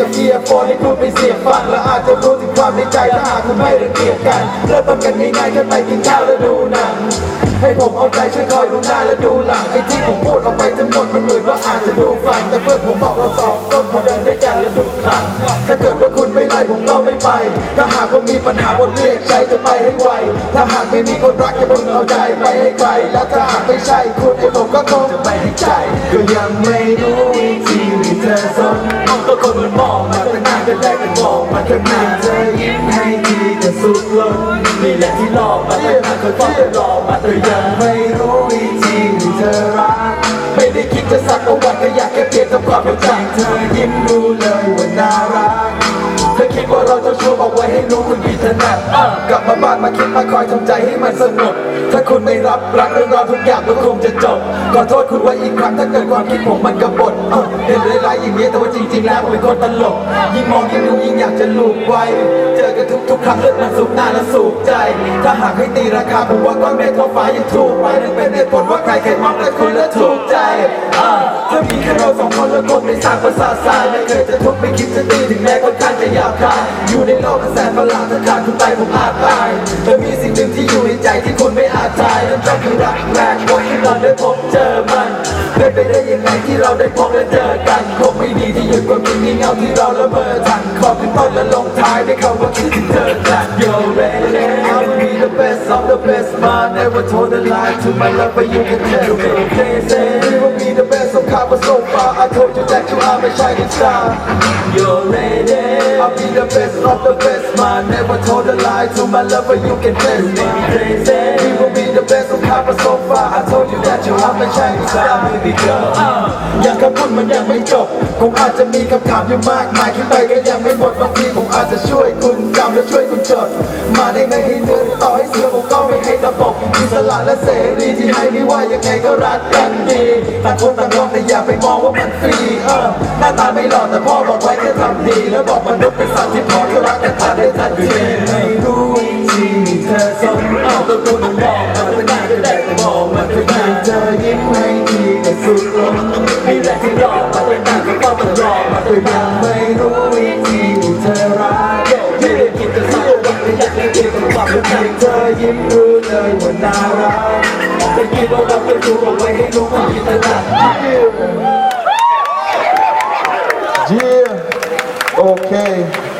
กับเอียร์โฟนให้คุณไปเสียฟังและอาจจะรู้ถึงความในใจถ้าหากคุณไม่รังเกียจกันเริ่มต้นกันง่ายๆแค่ไปกินข้าวแล้วดูหนังให้ผมเอาใจช่วยคอยดูหน้าและดูหลังไอ้ที่ผมพูดออกไปทั้งหมดมันเหมือนว่าอาจจะดูฟังแต่เพื่อนผมบอกเราสองต้นพอเดินด้วยกันและทุกครั้งถ้าเกิดว่าคุณไม่ไล่ผมก็ไม่ไป ถ้าหากว่ามีปัญหาบนเรียกใจจะไปให้ไวถ้าหากไม่มีคนรักจะเพิ่งเอาใจไปให้ใครและถ้าหากไม่ใช่คุณไอ้ผมก็คงจะไม่ให้ใจก็ยังไม่รู้ มองมาข้างหน้าเธอยิ้มให้ทีจะสุดล้นนี่แหละที่หลอกมาตั้งนานเคยฟ้องรอมาแต่ยังไม่รู้วิธีที่เธอรัก ไม่ได้คิดจะสักประวันก็อยากแค่เปลี่ยนทำความเข้าใจเธอยิ้มรู้เลยว่าน่ารักเธอคิดว่าเราจะชูเอาไว้ให้รู้คุณพี่ถนัดกลับมาบ้านมาคิดมาคอยทำใจให้มันสงบถ้าคุณไม่รับรักเรื่องราวทุกอย่างก็คงจะจบขอโทษคุณไว้อีกครั้งถ้าเกิดความคิดผมมันกบฏเห็นร้ายๆอย่างนี้แต่ งแล้วเป็นคนตลก ยิ่งมองยิ่งดูยิ่งอยากจะลูกไว้ เจอกันทุกๆครั้งเลือดมันสูบหน้าและสูบใจ ถ้าหากให้ตีราคาผมว่าก้อนเมฆท้องฟ้ายังถูกไปนั่นเป็นเหตุผลว่าใครใครมองแต่คุณและถูกใจอะถ้ามีแค่เราสองคนแล้วคงไม่สร้างประสาทรายไม่เคยจะทุบไม่คิดจะตีถึงแม้ค่อนข้างจะหยาบคายอยู่ในโลกกระแสประหลาดถ้าขาดคุณไปผมอาจตายแต่มีสิ่งหนึ่งที่อยู่ในใจที่คุณไม่อาจทายนั่นก็คือรักแรกพบที่เราได้พบเจอมัน เราได้พบและเจอกันคงไม่ดีที่หยุดความคิดงี่เงาที่เราละเมอทันขอขึ้นต้นและลงท้ายด้วยคำว่าคิดถึงเธอจัด Yo baby I will be the best of the best man never told a lie to my love but you can tell me crazy We will be the best of cover so far I told you that you are my shining star Yo lady I'll be the best of the best man never told a lie to my love but you can test me crazy We will be the best of cover so far I told you that you are my shining star baby girl ยังคำพูดมันยังไม่จบคงอาจจะมีคำถามอยู่มากมายคิดไปก็ยังไม่หมดบางทีผมอาจจะช่วยคุณจำและช่วยคุณจด มาได้ไงให้เนื้อต่อให้เสือผมก็ไม่ให้ระบบอิสระและเสรีที่ให้ไม่ว่ายังไงก็รักกันดีต่างคนต่างลองแต่อย่าไปมองว่ามันฟรีเออหน้าตาไม่หล่อแต่พ่อบอกไว้แค่ทำดีแล้วบอกมนุษย์เป็นสัตว์ที่พอจะรักกันทันได้ทันทีไม่รู้วิธีเธอสมเอาตัวคุณมองมาไม่ได้ก็ได้แต่มองมาเธอยิ้มเธอยิ้มให้ทีแต่สุดลมนี่แหละที่รอ มาตั้งนานก็ต้องมารอมาเธอยังไม่รู้วิธีที่เธอรักไม่ได้คิดจะสักวันไม่อยากได้เธอต้องความเป็นจริงเธอยิ้มรู้เลยว่าน่ารักแต่คิดว่าเราจะดูเอาไว้ให้รู้ว่าคิดถนัก Yeah. Okay.